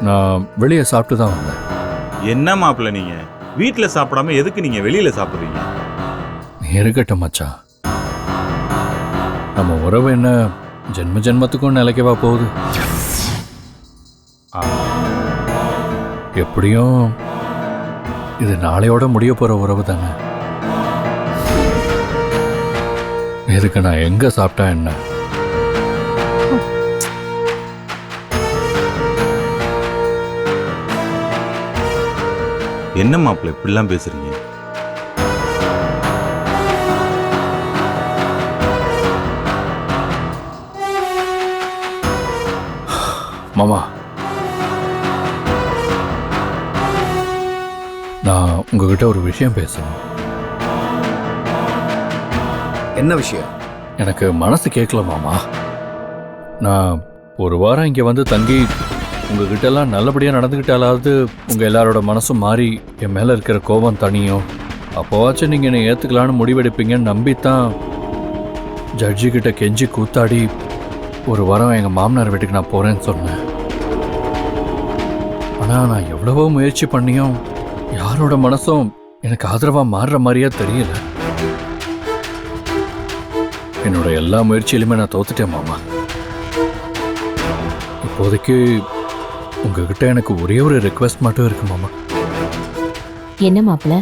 நான் வெளியே சாப்பிட்டு தான் வந்தேன். என்ன மாப்பிள்ள நீங்க? வீட்ல சாப்பிடாம எதுக்கு நீங்க வெளியில சாப்பிடுறீங்க? இருக்கட்டும் மச்சான். நம்ம உறவு என்ன ஜென்ம ஜென்மத்துக்கும் நிலைக்கவா போகுது? எப்படியும் இது நாளையோட முடிய போற உறவு தானே? இதுக்கு நான் எங்க சாப்பிட்டா என்ன? என்ன மாப்பிள்ள இப்படிலாம் பேசுறீங்க? மாமா. நான் உங்ககிட்ட ஒரு விஷயம் பேசணும். என்ன விஷயம்? எனக்கு மனசு கேட்கல மாமா. நான் ஒரு வாரம் இங்கே வந்து தங்கி உங்ககிட்டலாம் நல்லபடியாக நடந்துக்கிட்டாலாவது உங்கள் எல்லாரோட மனசும் மாறி என் மேலே இருக்கிற கோபம் தனியும் அப்போவாச்சும் நீங்கள் என்னை ஏற்றுக்கலான்னு முடிவெடுப்பீங்கன்னு நம்பித்தான் ஜட்ஜி கிட்ட கெஞ்சி கூத்தாடி ஒரு வாரம் எங்கள் மாமனார் வீட்டுக்கு நான் போகிறேன்னு சொன்னேன். ஆனால் நான் எவ்வளவோ முயற்சி பண்ணியும் யாரோட மனசும் எனக்கு ஆதரவாக மாறுற மாதிரியே தெரியல. என்னோட எல்லா முயற்சியிலுமே நான் தோத்துட்டேன் மாமா. இப்போதைக்கு உங்ககிட்ட எனக்கு ஒரே ஒரு ரெக்வஸ்ட் மட்டும் இருக்கு மாமா. என்ன மாப்பிள்ள?